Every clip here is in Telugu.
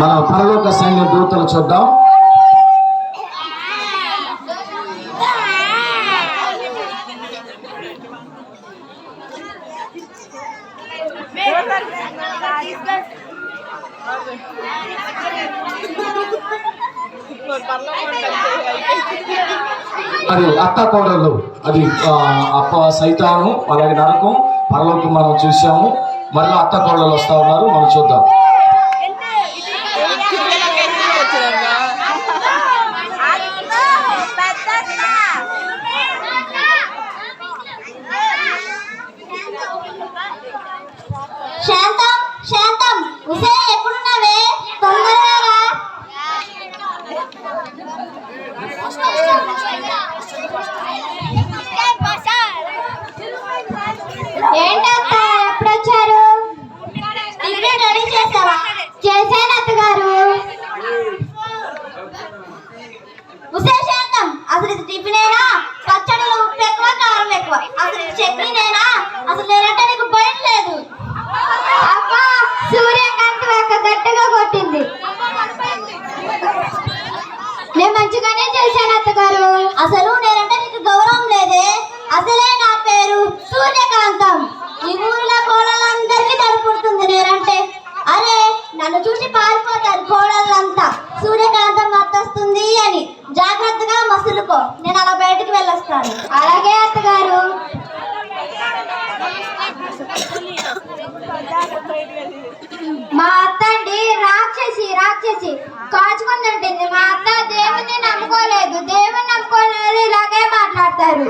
మనం పరలోక సైన్య దూతలు చూద్దాం. అది అత్త కోడలు. అది ఆ, అప్ప సైతాను అలాగే నరకం పరలోకం మనం చూసాము మరలా అత్త కోడలు వస్తా ఉన్నారు. మనం చూద్దాం. నన్ను చూసి పారిపోతారు కోడళ్ళంతా. సూర్యకాంతం మత్తొస్తుంది అని. జాగ్రత్తగా మసులుకో. నేను అలా బయటికి వెళ్ళొస్తాను. అలాగే అత్తగారు. మా అత్త అండి రాక్షసి రాక్షసి. కాచుకుందంటుంది మా అత్త దేవుణ్ణి నమ్ముకోలేదు. దేవుణ్ణి నమ్ముకోలేదు. ఇలాగే మాట్లాడతారు.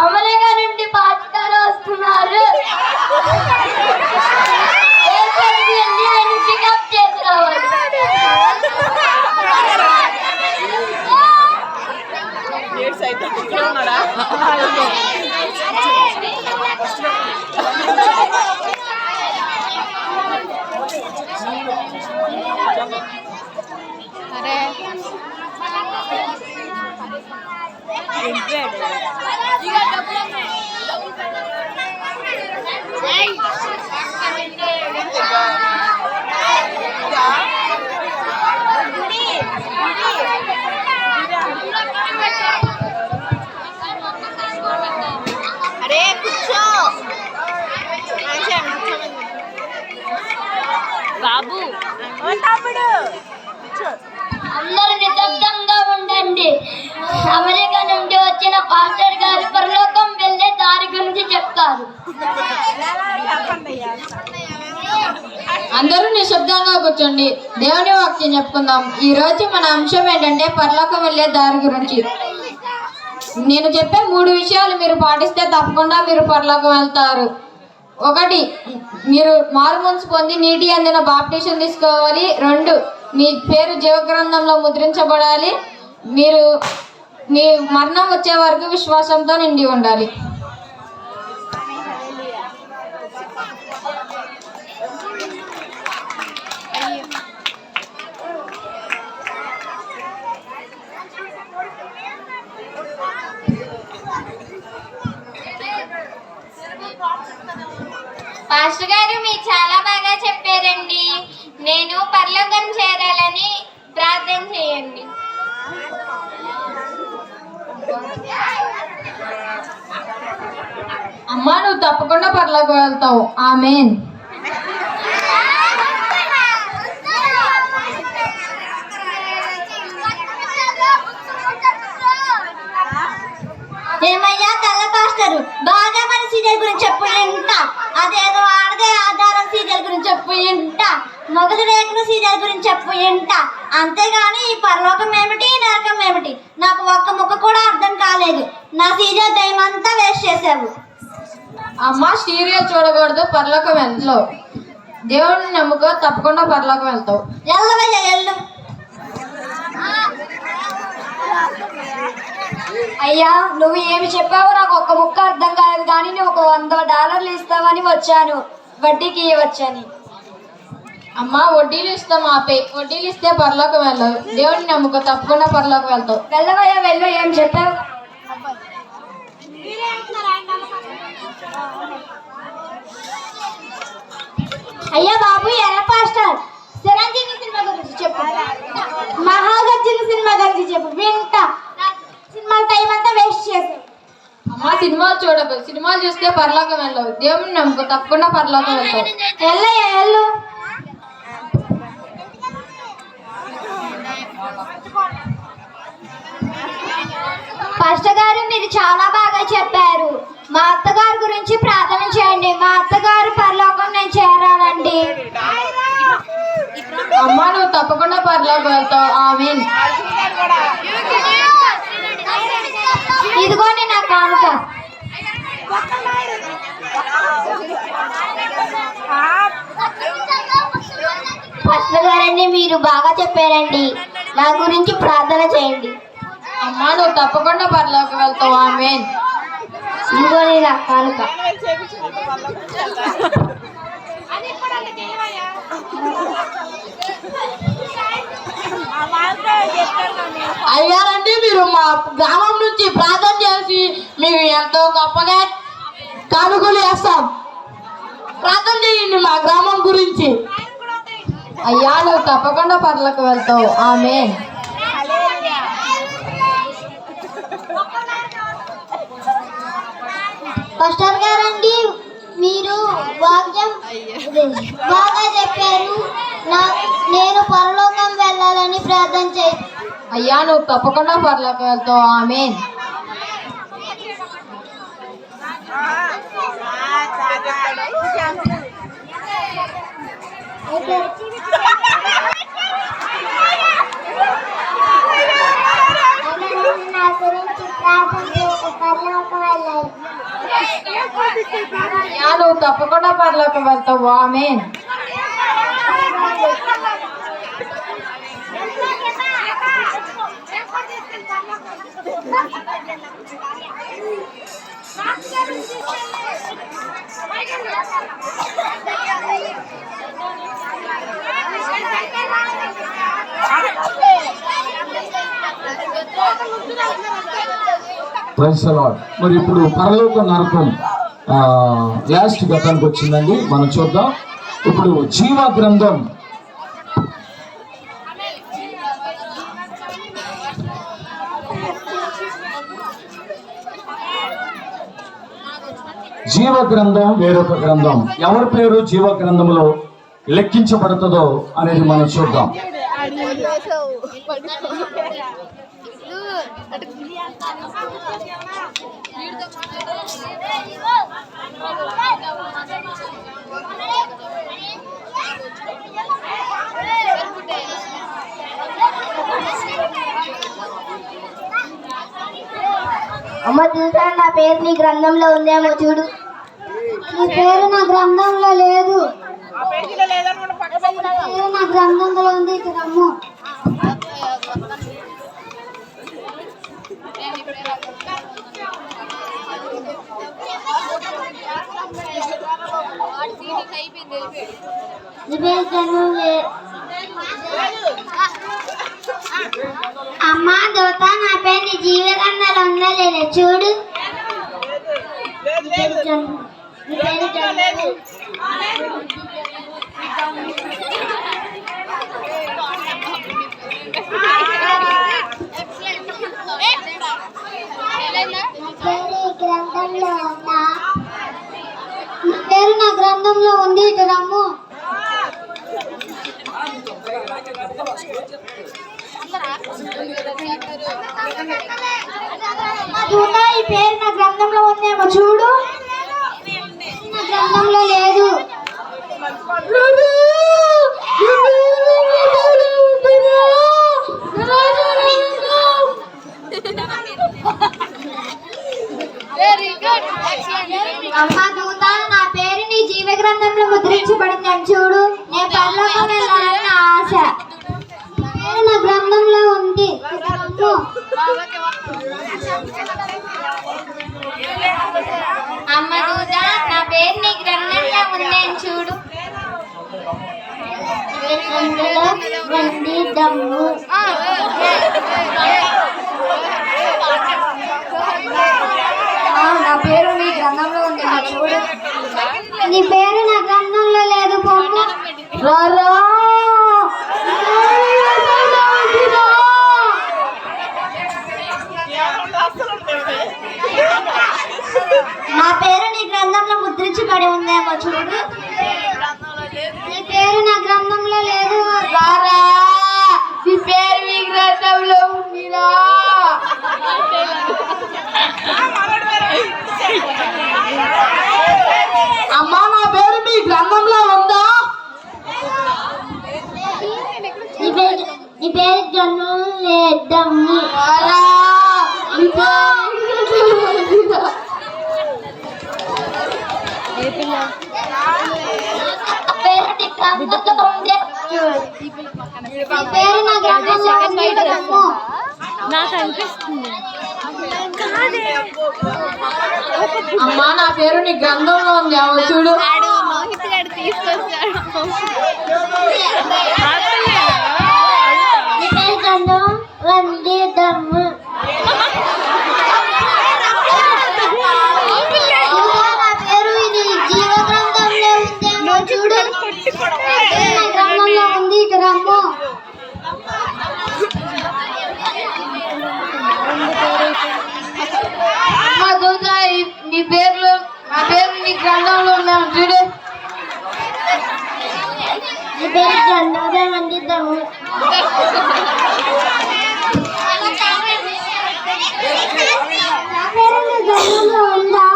అమెరికా నుండి పాచికారు వస్తున్నారు ఎయిర్పోర్ట్ బాబు. అందరూ నిశ్శబ్దంగా ఉండండి. అమెరికా నుండి వచ్చిన పాస్టర్ గారు పరలోకం వెళ్ళే దారి గురించి చెప్తారు. అందరూ నిశ్శబ్దంగా కూర్చోండి. దేవుని వాక్యం చెప్పుకుందాం. ఈ రోజు మన అంశం ఏంటంటే పరలోకం వెళ్ళే దారి గురించి. నేను చెప్పే మూడు విషయాలు మీరు పాటిస్తే తప్పకుండా మీరు పరలోకం వెళ్తారు. ఒకటి మీరు మారుమూన్స్ పొంది నీటి అందిన బాప్టిషన్ తీసుకోవాలి. రెండు మీ పేరు జీవగ్రంథంలో ముద్రించబడాలి. మీరు మీ మరణం వచ్చే వరకు విశ్వాసంతో నిండి ఉండాలి. పాస్టర్ గారు మీరు చాలా బాగా చెప్పారండి. నేను పరలోకం చేరాలని ప్రార్థన చేయండి. అమ్మా నువ్వు తప్పకుండా పరలోకం వెళ్తావు. ఆమెన్. ఏమయ్యా తెల్ల పాస్టర్? బాగా మన సీరియల్ గురించి చెప్పు ఇంట అదేదో ఆడదే ఆధారం సీరియల్ గురించి చెప్పు ఇంట మొగలి రేకుల సీరియల్ గురించి చెప్పు ఇంట అంతేగాని ఈ పరలోకం ఏమిటి నరకం ఏమిటి? నాకు ఒక్క ముక్క కూడా అర్థం కాలేదు. నా సీరియల్ టైం అంతా వేస్ట్ చేసావు అమ్మ సీరియల్ చూడకూడదు పరలోకం వెళ్తావు. దేవుడిని నమ్ముకో తప్పకుండా పరలోకం వెళ్తావు. ఎల్లవయ్య ఎల్లు అయ్యా నువ్వు ఏమి చెప్పావో నాకు ఒక్క ముక్క అర్థం కాలేదు కానీ నువ్వు ఒక వంద డాలర్లు ఇస్తావని వచ్చాను. వడ్డీకి ఇవ్వచ్చని. అమ్మా వడ్డీలు ఇస్తాం ఆపే. వడ్డీలు ఇస్తే పరలోకి వెళ్ళవు దేవుడిని నమ్ముకో తప్పకుండా పరలోకి వెళ్తావు. వెళ్ళవయ్యా వెళ్ళు ఏం చెప్పావు అయ్యా బాబు ఎర్ర పాస్టర్? చిరంజీవి సినిమా గురించి చెప్పు. మహాగర్జున సినిమా గురించి చెప్పు. వింటా. సినిమా టైం అంతా వేస్ట్ చేసావు అమ్మా సినిమాలు చూడకు. సినిమాలు చూస్తే పరలోకం వెళ్ళవు దేవుడిని నమ్ముకో తప్పకుండా పరలోకం వెళ్తావు. ఎల్లయ్యా ఎల్లు పాస్టర్ గారు మీరు చాలా బాగా చెప్పారు. మా అత్తగారి గురించి ప్రార్థన చేయండి. మా అత్తగారు పరలోకం నేను చేరాలండి. అమ్మా నువ్వు తప్పకుండా పరలోకం వెళ్తావు. ఆమెన్. ఇదిగోండి నా కానుక. పాస్టర్ గారండి మీరు బాగా చెప్పారండి. నా గురించి ప్రార్థన చేయండి. అమ్మా నువ్వు తప్పకుండా పరలోకం వెళ్తావు. నా కానుక. అయ్యారండి మీరు మా గ్రామం నుంచి ప్రార్థన చేసి మీకు ఎంతో గొప్పగా కానుకలు వేస్తాం. ప్రార్థన చేయండి మా గ్రామం గురించి. అయ్యా నువ్వు తప్పకుండా పర్లకు వెళ్తావు. ఆమె పాస్టర్ గారండి మీరు వాక్యం బాగా చెప్పారు. నా నేను పరలోకం వెళ్ళాలని ప్రార్థన చేయి అయ్యా నువ్వు తప్పకుండా పర్లకు వెళ్తావు. ఆమె నా గురించి ప్రార్థన చేసి పరలోకం వెళ్ళాలి అయ్యా నువ్వు తప్పకుండా పర్లకు వెళ్తావు ఆమె ప్రైస్ అలాడ్ మరి ఇప్పుడు పరలోక నరకం ఆ, లాస్ట్ గతానికి వచ్చిందండి. మనం చూద్దాం. ఇప్పుడు జీవ గ్రంథం. జీవ గ్రంథం వేరొక గ్రంథం. ఎవరి పేరు జీవ గ్రంథంలో లెక్కించబడుతుందో అనేది మనం చూద్దాం. అమ్మ చూసా నా పేరు నీ గ్రంథంలో ఉందేమో చూడు. నీ పేరు నా గ్రంథంలో లేదు. పేరు నా గ్రంథంలో ఉంది ఇక్కడ రమ్ము. నీ పేరు అమ్మా దోత నా పేరు నీ జీవగంధాలు ఉండలేదు చూడు. పేరు నా గ్రంథంలో ఉందా? పేరు నా గ్రంథంలో ఉంది ఇటు రమ్ము. ఈ పేరు నా గ్రంథంలో ఉందేమో చూడు. నా గ్రంథంలో లేదు. అమ్మా దూత నా పేరు నీ జీవ గ్రంథంలో ముద్రించబడిందని చూడు. నేను పరలోకం వెళ్ళాలని నా ఆశ. నా గ్రంథంలో ఉంది. అమ్మో, దూదా నా పేరు నీ గ్రంథంలో ఉందేం చూడు. నా పేరు మీ గ్రంథంలో ఉంది. నా చూడు నీ పేరు నా గ్రంథంలో లేదు పొమ్ము రారా నా పేరు నీ ముద్రించబడి ఉందేమో చూడు. నీ పేరు నా గ్రంథంలో లేదు. రారా పేరు మీ గ్రంథంలో ఉందిరా. అమ్మా నా పేరు మీ గ్రంథంలో ఉందా? నీ పేరు పేరు గ్రంథంలో లేదమ్ము రారా నీ పేరు మీ గ్రంథంలో ఉందిరా? పేరు నీ గ్రంథంలో ఉందే చూడు నీ పేరు నా గ్రంథంలో ఉంది కదమ్ము. నాకు అనిపిస్తుంది. అమ్మా నా పేరు నీ గ్రంథంలో ఉంది. చూడు. మోహిత్ గారు తీసుకొచ్చాడు. నీ పేరు గ్రంథంలో ఉంది దమ్ము నా పేరు నీ గ్రంథంలో ఉందా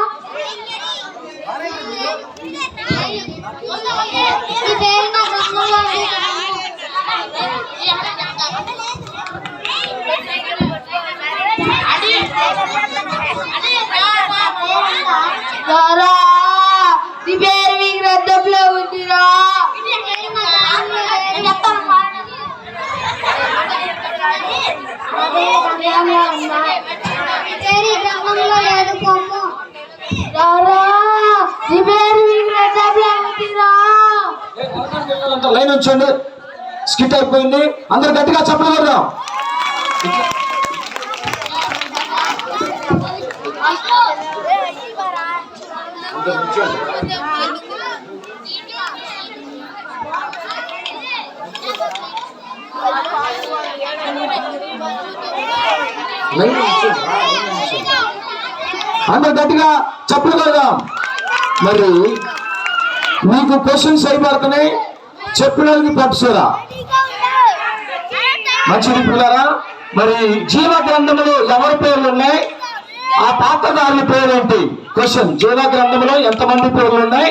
నీ పేరు నా గ్రంథంలో ఉంది రారా నీ పేరు మీ గ్రంథంలో ఉందిరా లేదు పొమ్ము రారా నీ పేరు మీ గ్రంథంలో ఉందిరా లైన్ ఉంచండి. స్కిట్ అయిపోయింది. అందరు గట్టిగా చెప్పలు కొడదాం అందరు గట్టిగా చెప్పలు కొడదాం మరి మీకు క్వశ్చన్స్ అయిపోతున్నాయి చెప్పినది పట్టుసరా మంచిది పిల్లరా? మరి జీవ గ్రంథంలో ఎవరి పేర్లు ఉన్నాయి ఆ పాత్రదారుల పేరేంటి? క్వశ్చన్ జీవ గ్రంథంలో ఎంతమంది పేర్లు ఉన్నాయి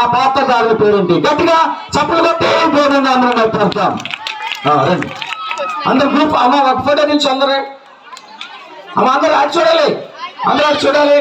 ఆ పాత్రదారుల పేరేంటి? గట్టిగా చప్పలు కొట్టి పేరు అందరం పెడతాం రండి. అందరు గ్రూప్ అమ్మ ఒక ఫోటో నుంచి అందరే. అమ్మ అందరు అటు చూడాలి. అందరూ అటు చూడాలి.